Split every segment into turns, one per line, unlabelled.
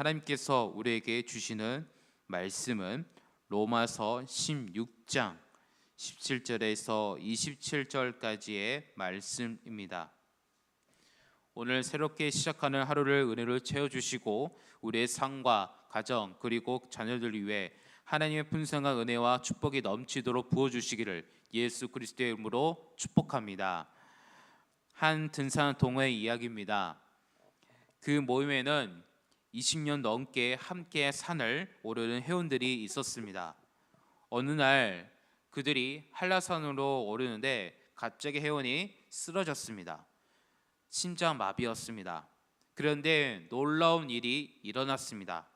하나님께서 우리에게 주시는 말씀은 로마서 16장 17절에서 27절까지의 말씀입니다. 오늘 새롭게 시작하는 하루를 은혜로 채워 주시고 우리의 삶과 가정 그리고 자녀들 위해 하나님의 풍성한 은혜와 축복이 넘치도록 부어 주시기를 예수 그리스도의 이름으로 축복합니다. 한 등산 동호회 이야기입니다. 그 모임에는 20년 넘게 함께 산을 오르는 회원들이 있었습니다. 어느 날 그들이 한라산으로 오르는데 갑자기 회원이 쓰러졌습니다. 심장 마비였습니다. 그런데 놀라운 일이 일어났습니다.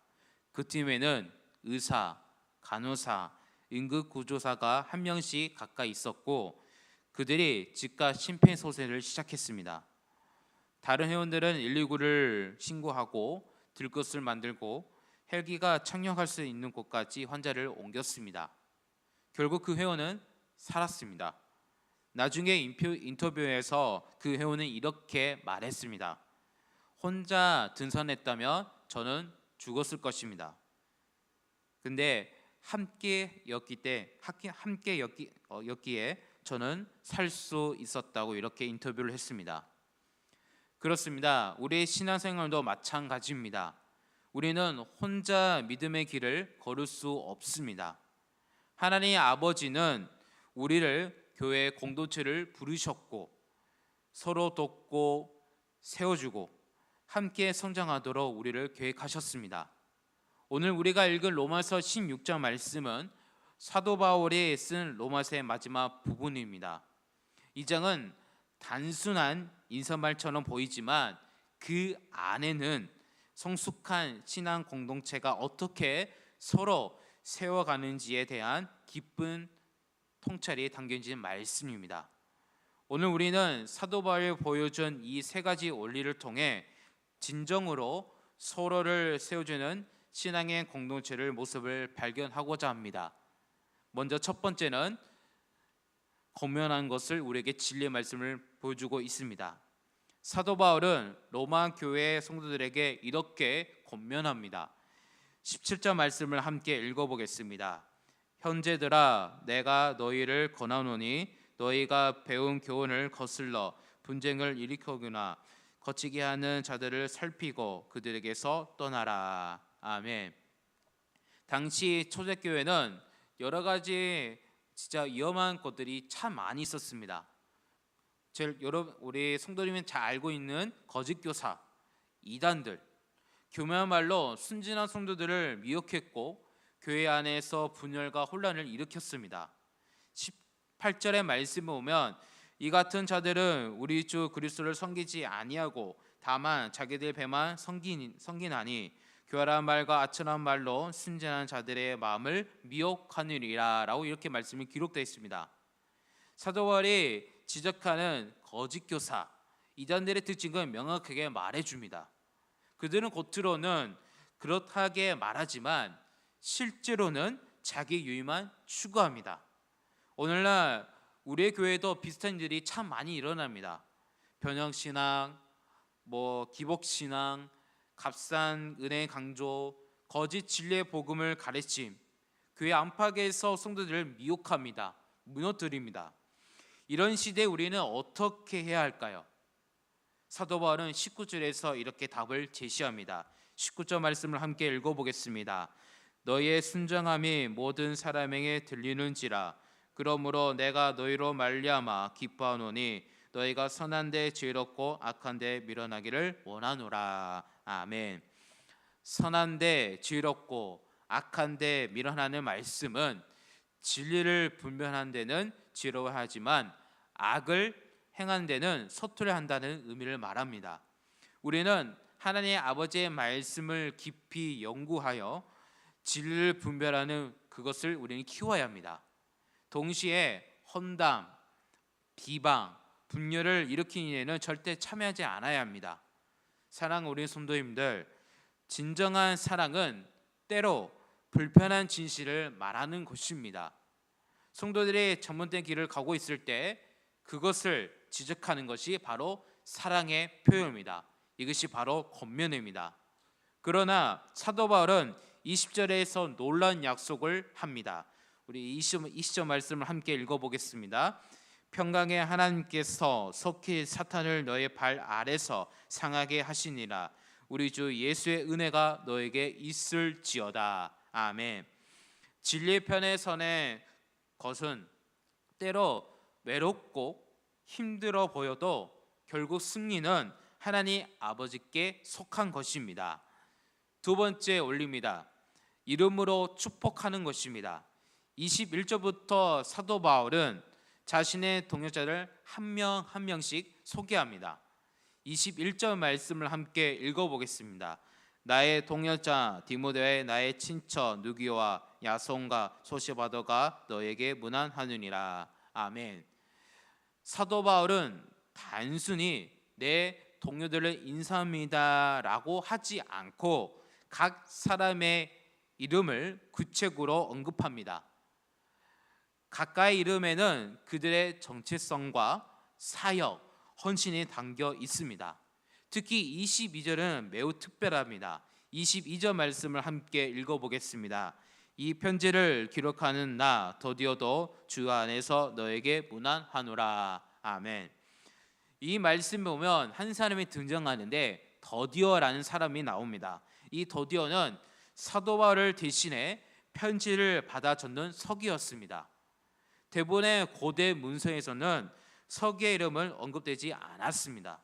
그 팀에는 의사, 간호사, 응급구조사가 한 명씩 가까이 있었고 그들이 즉각 심폐소생을 시작했습니다. 다른 회원들은 119를 신고하고 들것을 만들고 헬기가 착륙할 수 있는 곳까지 환자를 옮겼습니다. 결국 그 회원은 살았습니다. 나중에 인터뷰에서 그 회원은 이렇게 말했습니다. 혼자 등산했다면 저는 죽었을 것입니다. 근데 함께였기 때 함께였기에 저는 살 수 있었다고 이렇게 인터뷰를 했습니다. 그렇습니다. 우리의 신앙생활도 마찬가지입니다. 우리는 혼자 믿음의 길을 걸을 수 없습니다. 하나님 아버지는 우리를 교회 공동체를 부르셨고 서로 돕고 세워주고 함께 성장하도록 우리를 계획하셨습니다. 오늘 우리가 읽을 로마서 16장 말씀은 사도 바울이 쓴 로마서의 마지막 부분입니다. 이 장은 단순한 인사말처럼 보이지만 그 안에는 성숙한 신앙 공동체가 어떻게 서로 세워가는지에 대한 깊은 통찰이 담겨진 말씀입니다. 오늘 우리는 사도 바울이 보여준 이 세 가지 원리를 통해 진정으로 서로를 세워주는 신앙의 공동체를 모습을 발견하고자 합니다. 먼저 첫 번째는 권면한 것을 우리에게 진리의 말씀을 보여주고 있습니다. 사도 바울은 로마 교회 성도들에게 이렇게 권면합니다. 17절 말씀을 함께 읽어보겠습니다. 현재들아 내가 너희를 권하노니 너희가 배운 교훈을 거슬러 분쟁을 일으키거나 거치게 하는 자들을 살피고 그들에게서 떠나라. 아멘. 당시 초대교회는 여러 가지 진짜 위험한 것들이 참 많이 있었습니다. 제일 여러분 우리 성도님은 잘 알고 있는 거짓 교사, 이단들, 교묘한말로 순진한 성도들을 미혹했고 교회 안에서 분열과 혼란을 일으켰습니다. 18절의 말씀을 보면 이 같은 자들은 우리 주 그리스도를 섬기지 아니하고 다만 자기들 배만 섬긴 섬기나니 교활한 말과 아천한 말로 순진한 자들의 마음을 미혹하느니라라고 이렇게 말씀이 기록되어 있습니다. 사도 바울이 지적하는 거짓 교사 이단들의 특징을 명확하게 말해 줍니다. 그들은 겉으로는 그렇게 말하지만 실제로는 자기 유의만 추구합니다. 오늘날 우리의 교회도 비슷한 일이 참 많이 일어납니다. 변형 신앙, 뭐 기복 신앙, 값싼 은혜 강조, 거짓 진리의 복음을 가르침, 교회 안팎에서 성도들을 미혹합니다. 무너뜨립니다. 이런 시대에 우리는 어떻게 해야 할까요? 사도 바울은 19절에서 이렇게 답을 제시합니다. 19절 말씀을 함께 읽어보겠습니다. 너희의 순정함이 모든 사람에게 들리는지라 그러므로 내가 너희로 말미암아 기뻐하노니 너희가 선한 데 지혜롭고 악한 데 밀어나기를 원하노라. 아멘. 선한 데 지혜롭고 악한 데 밀어나는 말씀은 진리를 분별한 데는 지혜로워하지만 악을 행한 데는 서툴러 한다는 의미를 말합니다. 우리는 하나님의 아버지의 말씀을 깊이 연구하여 진리를 분별하는 그것을 우리는 키워야 합니다. 동시에 헌담, 비방, 분열을 일으키는 일에는 절대 참여하지 않아야 합니다. 사랑 우리 성도님들, 진정한 사랑은 때로 불편한 진실을 말하는 것입니다. 성도들이 잘못된 길을 가고 있을 때 그것을 지적하는 것이 바로 사랑의 표현입니다. 이것이 바로 권면입니다. 그러나 사도 바울은 20절에서 놀란 약속을 합니다. 우리 이 시점, 이 시점 말씀을 함께 읽어보겠습니다. 평강의 하나님께서 속히 사탄을 너의 발 아래서 상하게 하시니라. 우리 주 예수의 은혜가 너에게 있을지어다. 아멘. 진리의 편에 서는 것은 때로 외롭고 힘들어 보여도 결국 승리는 하나님 아버지께 속한 것입니다. 두 번째 올립니다. 이름으로 축복하는 것입니다. 21절부터 사도 바울은 자신의 동역자를 한 명 한 명씩 소개합니다. 21절 말씀을 함께 읽어보겠습니다. 나의 동역자 디모데의 나의 친처 누기와 야손과 소시바더가 너에게 문안하느니라. 아멘. 사도 바울은 단순히 내 동료들을 인사합니다라고 하지 않고 각 사람의 이름을 구체적으로 언급합니다. 각가의 이름에는 그들의 정체성과 사역, 헌신이 담겨 있습니다. 특히 22절은 매우 특별합니다. 22절 말씀을 함께 읽어보겠습니다. 이 편지를 기록하는 나 더디어도 주 안에서 너에게 문안하노라. 아멘. 이 말씀 보면 한 사람이 등장하는데 더디어라는 사람이 나옵니다. 이 더디어는 사도 바울을 대신해 편지를 받아 적는 서기였습니다. 대부분의 고대 문서에서는 서기의 이름을 언급되지 않았습니다.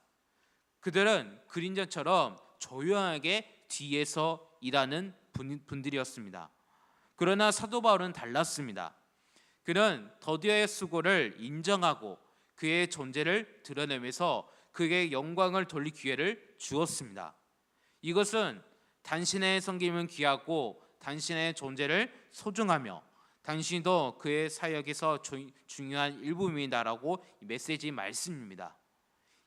그들은 그림자처럼 조용하게 뒤에서 일하는 분, 분들이었습니다. 그러나 사도 바울은 달랐습니다. 그는 더디어의 수고를 인정하고 그의 존재를 드러내면서 그에게 영광을 돌릴 기회를 주었습니다. 이것은 당신의 섬김은 귀하고 당신의 존재를 소중하며 당신도 그의 사역에서 주- 중요한 일부입니다라고 메시지 말씀입니다.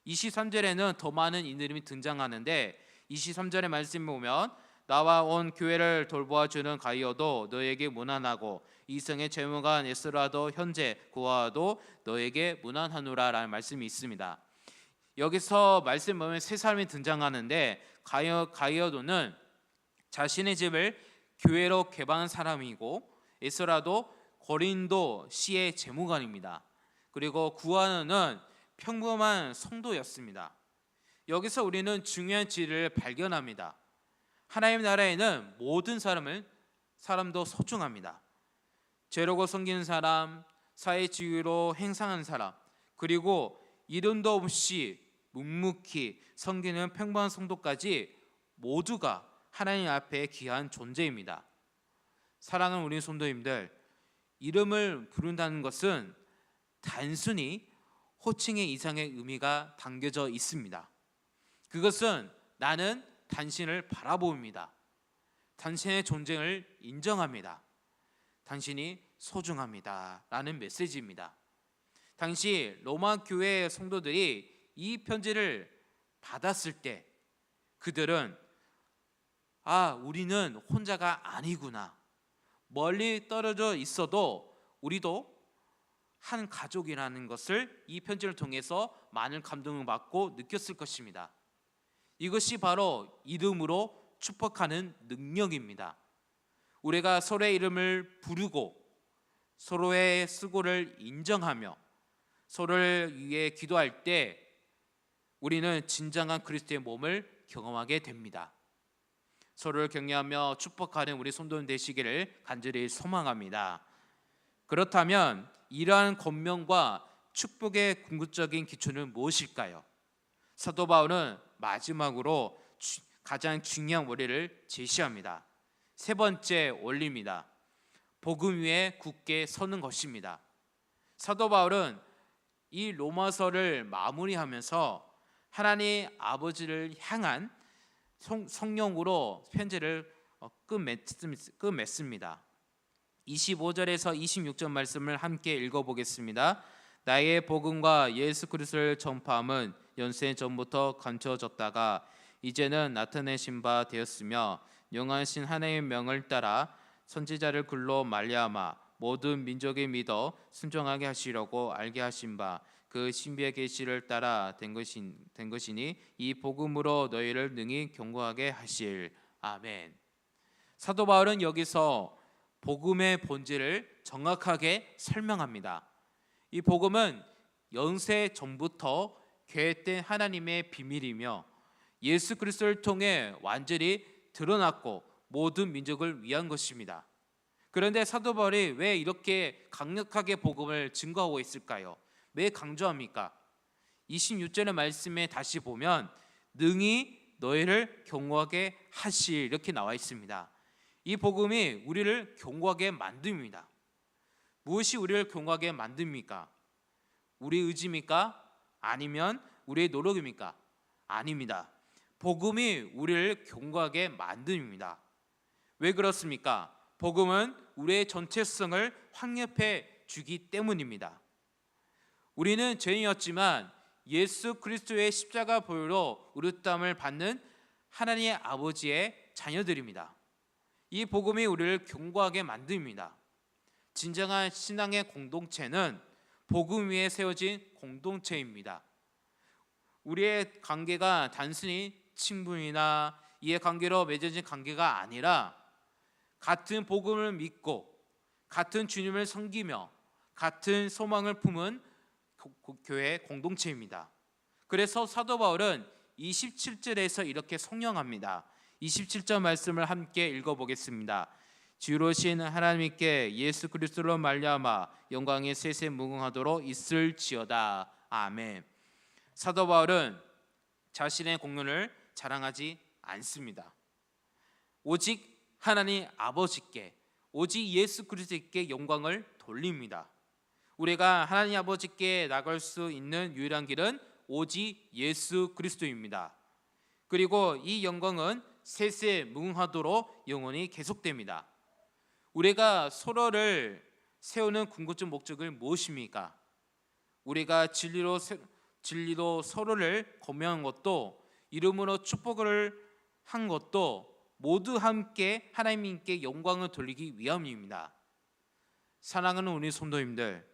23절에는 더 많은 이름이 등장하는데 23절의 말씀 보면 나와 온 교회를 돌보아 주는 가이어도 너에게 무난하고 이성의 재무관 에스라도 현재 구하도 너에게 무난하노라라는 말씀이 있습니다. 여기서 말씀 보면 세 사람이 등장하는데 가이어 가이어도는 자신의 집을 교회로 개방한 사람이고 에스라도 고린도 시의 재무관입니다. 그리고 구하는 평범한 성도였습니다. 여기서 우리는 중요한 진리를 발견합니다. 하나님 나라에는 모든 사람을 사람도 소중합니다. 죄로고 섬기는 사람, 사회 지위로 행상하는 사람, 그리고 이름도 없이 묵묵히 섬기는 평범한 성도까지 모두가 하나님 앞에 귀한 존재입니다. 사랑하는 우리 성도님들, 이름을 부른다는 것은 단순히 호칭의 이상의 의미가 담겨져 있습니다. 그것은 나는 당신을 바라봅니다. 당신의 존재를 인정합니다. 당신이 소중합니다. 라는 메시지입니다. 당시 로마 교회 성도들이 이 편지를 받았을 때 그들은 아, 우리는 혼자가 아니구나. 멀리 떨어져 있어도 우리도 한 가족이라는 것을 이 편지를 통해서 많은 감동을 받고 느꼈을 것입니다. 이것이 바로 이름으로 축복하는 능력입니다. 우리가 서로의 이름을 부르고 서로의 수고를 인정하며 서로를 위해 기도할 때 우리는 진정한 그리스도의 몸을 경험하게 됩니다. 서로를 격려하며 축복하는 우리 손도는 되시기를 간절히 소망합니다. 그렇다면 이러한 권명과 축복의 궁극적인 기초는 무엇일까요? 사도 바울은 마지막으로 주- 가장 중요한 원리를 제시합니다. 세 번째 원리입니다. 복음 위에 굳게 서는 것입니다. 사도 바울은 이 로마서를 마무리하면서 하나님 아버지를 향한 성, 성령으로 편지를 어, 끝맺- 끝맺습니다. 25절에서 26절 말씀을 함께 읽어보겠습니다. 나의 복음과 예수 그리스도를 전파함은 연세 전부터 감춰졌다가 이제는 나타내신 바 되었으며 영하신 하나님의 명을 따라 선지자를 글로 말미암아 모든 민족이 믿어 순종하게 하시려고 알게 하신 바 그 신비의 계시를 따라 된 것인 된 것이니 이 복음으로 너희를 능히 경고하게 하실 아멘. 사도 바울은 여기서 복음의 본질을 정확하게 설명합니다. 이 복음은 연세 전부터 계획된 하나님의 비밀이며 예수 그리스도를 통해 완전히 드러났고 모든 민족을 위한 것입니다. 그런데 사도 바울이 왜 이렇게 강력하게 복음을 증거하고 있을까요? 왜 강조합니까? 26절의 말씀에 다시 보면 능히 너희를 경고하게 하시 이렇게 나와 있습니다. 이 복음이 우리를 경고하게 만듭니다. 무엇이 우리를 경고하게 만듭니까? 우리 의지입니까? 아니면 우리의 노력입니까? 아닙니다. 복음이 우리를 경고하게 만듭니다. 왜 그렇습니까? 복음은 우리의 전체성을 확립해 주기 때문입니다. 우리는 죄인이었지만 예수 그리스도의 십자가 보혈로 의롭다함을 받는 하나님의 아버지의 자녀들입니다. 이 복음이 우리를 경고하게 만듭니다. 진정한 신앙의 공동체는 복음 위에 세워진 공동체입니다. 우리의 관계가 단순히 친분이나 이해 관계로 맺어진 관계가 아니라 같은 복음을 믿고 같은 주님을 섬기며 같은 소망을 품은 교회 공동체입니다. 그래서 사도 바울은 27절에서 이렇게 성령합니다. 27절 말씀을 함께 읽어보겠습니다. 지으로신 하나님께 예수 그리스도로 말미암아 영광의 셋에 무궁하도록 있을지어다. 아멘. 사도 바울은 자신의 공로를 자랑하지 않습니다. 오직 하나님 아버지께 오직 예수 그리스도께 영광을 돌립니다. 우리가 하나님 아버지께 나갈 수 있는 유일한 길은 오직 예수 그리스도입니다. 그리고 이 영광은 세세 무궁하도록 영원히 계속됩니다. 우리가 서로를 세우는 궁극적 목적을 무엇입니까? 우리가 진리로 세- 진리로 서로를 고명한 것도 이름으로 축복을 한 것도 모두 함께 하나님께 영광을 돌리기 위함입니다. 사랑하는 우리 성도님들,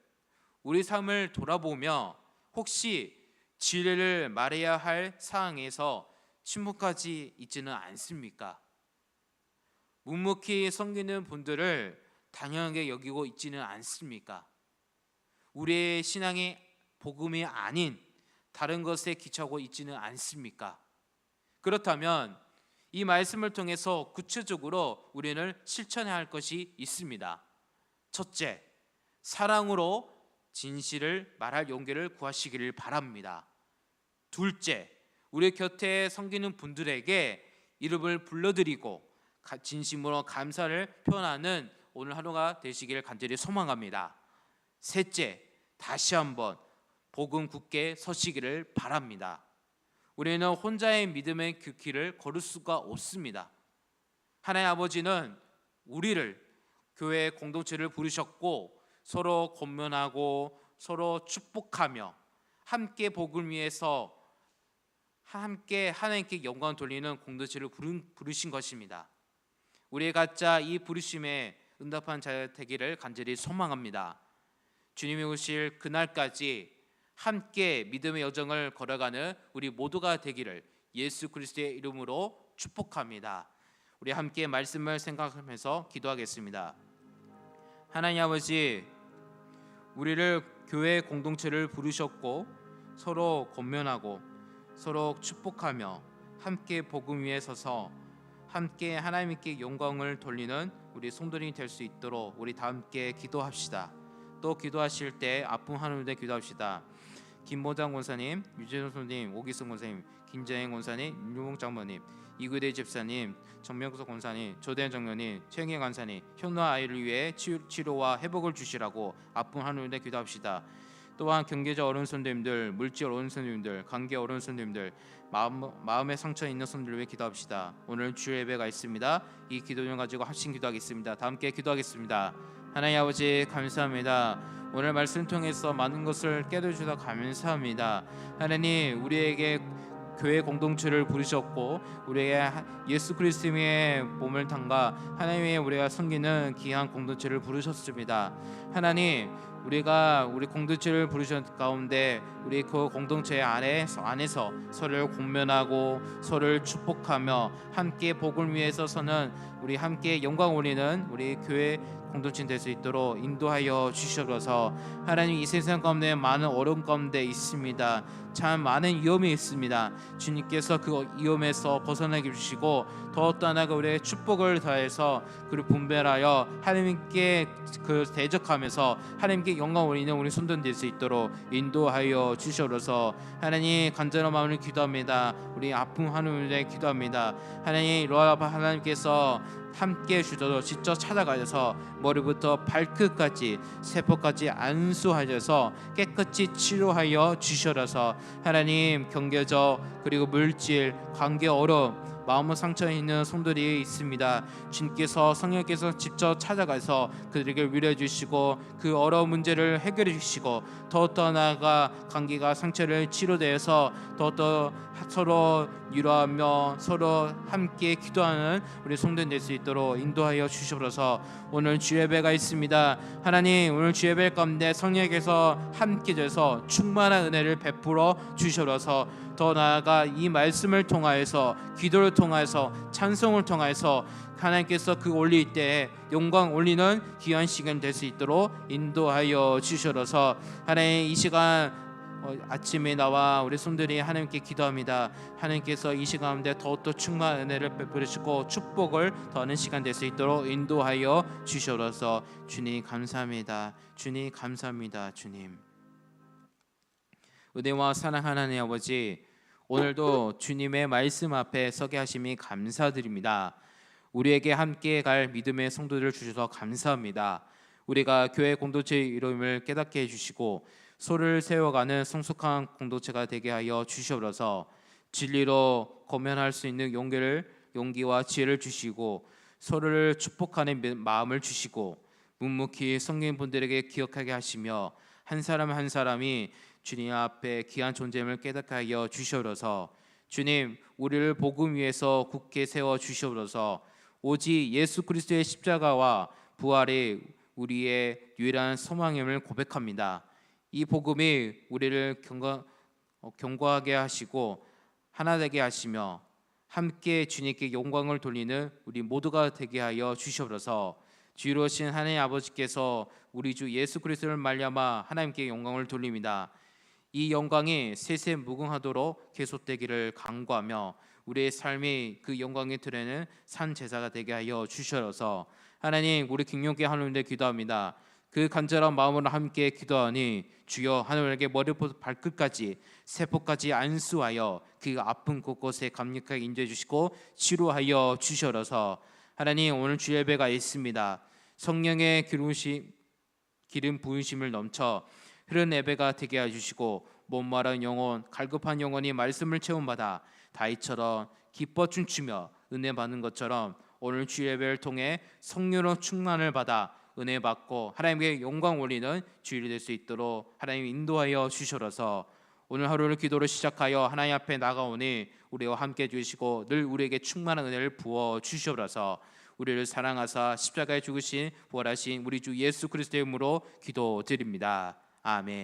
우리 삶을 돌아보며 혹시 진리를 말해야 할 상황에서 침묵하지 있지는 않습니까? 묵묵히 섬기는 분들을 당연하게 여기고 있지는 않습니까? 우리의 신앙이 복음이 아닌 다른 것에 기초하고 있지는 않습니까? 그렇다면 이 말씀을 통해서 구체적으로 우리는 실천해야 할 것이 있습니다. 첫째, 사랑으로 진실을 말할 용기를 구하시기를 바랍니다. 둘째, 우리 곁에 섬기는 분들에게 이름을 불러드리고 가- 진심으로 감사를 표현하는 오늘 하루가 되시기를 간절히 소망합니다. 셋째, 다시 한번 복음 굳게 서시기를 바랍니다. 우리는 혼자의 믿음의 그 길을 걸을 수가 없습니다. 하나님 아버지는 우리를 교회 공동체를 부르셨고 서로 권면하고 서로 축복하며 함께 복을 위해서 함께 하나님께 영광 돌리는 공동체를 부르신 것입니다. 우리의 각자 이 부르심에 응답한 자 되기를 간절히 소망합니다. 주님이 오실 그날까지 함께 믿음의 여정을 걸어가는 우리 모두가 되기를 예수 그리스도의 이름으로 축복합니다. 우리 함께 말씀을 생각하면서 기도하겠습니다. 하나님 아버지, 우리를 교회 공동체를 부르셨고 서로 권면하고 서로 축복하며 함께 복음 위에 서서 함께 하나님께 영광을 돌리는 우리 성도들이 될 수 있도록 우리 다 함께 기도합시다. 또 기도하실 때 아픔 하늘에 기도합시다. 김보장 권사님, 유재선 선생님, 오기승 권사님, 김재행 권사님, 윤용 장모님, 이구대 집사님, 정명석 권사님, 조대현 장로님, 최영희 권사님, 현노 아이를 위해 치유, 치료와 회복을 주시라고 아픔 하늘에 기도합시다. 또한 경계자 어른 선생님들, 물질 어른 선생님들, 관계 어른 선생님들, 마음, 마음의 상처 있는 손들 위해 기도합시다. 오늘 주 예배가 있습니다. 이 기도를 가지고 합심 기도하겠습니다. 다 함께 기도하겠습니다. 하나님 아버지 감사합니다. 오늘 말씀 통해서 많은 것을 깨달으셔서 감사합니다. 하나님 우리에게 교회 공동체를 부르셨고 하- 예수 그리스도의 몸을 담가 하나님의 우리가 섬기는 귀한 공동체를 부르셨습니다. 하나님 우리가 우리 공동체를 부르신 가운데 우리 그 공동체 안에 안에서 서로를 공면하고 서로를 축복하며 함께 복을 위해서 서는 우리 함께 영광 올리는 우리 교회 공동체 될 수 있도록 인도하여 주시옵소서. 하나님 이 세상 가운데 많은 어려움 가운데 있습니다. 참 많은 위험이 있습니다. 주님께서 그 위험에서 벗어나게 주시고 더 떠나가 우리의 축복을 더해서 그를 분별하여 하나님께 그 대적하면서 하나님께 영광 올리는 우리 손들 될수 있도록 인도하여 주시옵소서. 하나님 간절한 마음을 기도합니다. 우리 아픔 하나님에 기도합니다. 하나님 로아 하나님께서 함께 주셔서 직접 찾아가셔서 머리부터 발끝까지 세포까지 안수하셔서 깨끗이 치료하여 주셔서 하나님 경계적 그리고 물질 관계 어려움 마음의 상처 있는 성들이 있습니다. 주님께서 성령께서 직접 찾아가서 그들에게 위로해 주시고 그 어려운 문제를 해결해 주시고 더 떠나가 관계가 상처를 치료돼서 더더 서로 위로하며 서로 함께 기도하는 우리 성도들 될수 있도록 인도하여 주시옵소서. 오늘 주예배가 있습니다. 하나님 오늘 주예배 가운데 성령께서 함께 되서 충만한 은혜를 베풀어 주시옵소서. 더 나아가 이 말씀을 통하여서 기도를 통하여서 찬송을 통하여서 하나님께서 그 올릴 때 영광 올리는 귀한 시간 될 수 있도록 인도하여 주시옵소서. 하나님 이 시간 어, 아침에 나와 우리 손들이 하나님께 기도합니다. 하나님께서 이 시간 가운데 더욱더 충만한 은혜를 베푸시고 축복을 더하는 시간 될 수 있도록 인도하여 주시옵소서. 주님 감사합니다. 주님 감사합니다. 주님. 은혜와 사랑 하나님 아버지 오늘도 주님의 말씀 앞에 서게 하심이 감사드립니다. 우리에게 함께 갈 믿음의 성도들을 주셔서 감사합니다. 우리가 교회 공동체의 이름을 깨닫게 해주시고 소를 세워가는 성숙한 공동체가 되게 하여 주시옵소서. 진리로 고면할 수 있는 용기를 용기와 지혜를 주시고 서로를 축복하는 마음을 주시고 묵묵히 성경 분들에게 기억하게 하시며 한 사람 한 사람이 주님 앞에 귀한 존재임을 깨닫게 하여 주시옵소서. 주님, 우리를 복음 위에서 굳게 세워 주시옵소서. 오직 예수 그리스도의 십자가와 부활이 우리의 유일한 소망임을 고백합니다. 이 복음이 우리를 경과, 어, 경고하게 하시고 하나 되게 하시며 함께 주님께 영광을 돌리는 우리 모두가 되게 하여 주시옵소서. 주로신 하나님 아버지께서 우리 주 예수 그리스도를 말미암아 하나님께 영광을 돌립니다. 이 영광이 세세 무궁하도록 계속되기를 간구하며 우리의 삶이 그 영광의 틀에는 산 제사가 되게 하여 주셔서 하나님 우리 김용기 하나님께 기도합니다. 그 간절한 마음으로 함께 기도하니 주여 하나님에게 머리부터 발끝까지 세포까지 안수하여 그 아픈 곳곳에 감격하게 인도해 주시고 치료하여 주셔서 하나님 오늘 주 예배가 있습니다. 성령의 기름심 기름 부으심을 넘쳐 흐른 예배가 되게 해 주시고 못마른 영혼 갈급한 영혼이 말씀을 체험받아 다이처럼 기뻐 춤추며 은혜 받는 것처럼 오늘 주 예배를 통해 성령으로 충만을 받아 은혜 받고 하나님께 영광 올리는 주일이 될 수 있도록 하나님 인도하여 주셔서 오늘 하루를 기도로 시작하여 하나님 앞에 나가오니 우리와 함께 해주시고 늘 우리에게 충만한 은혜를 부어 주시옵소서 우리를 사랑하사 십자가에 죽으신 부활하신 우리 주 예수 그리스도의 이름으로 기도드립니다. 아멘.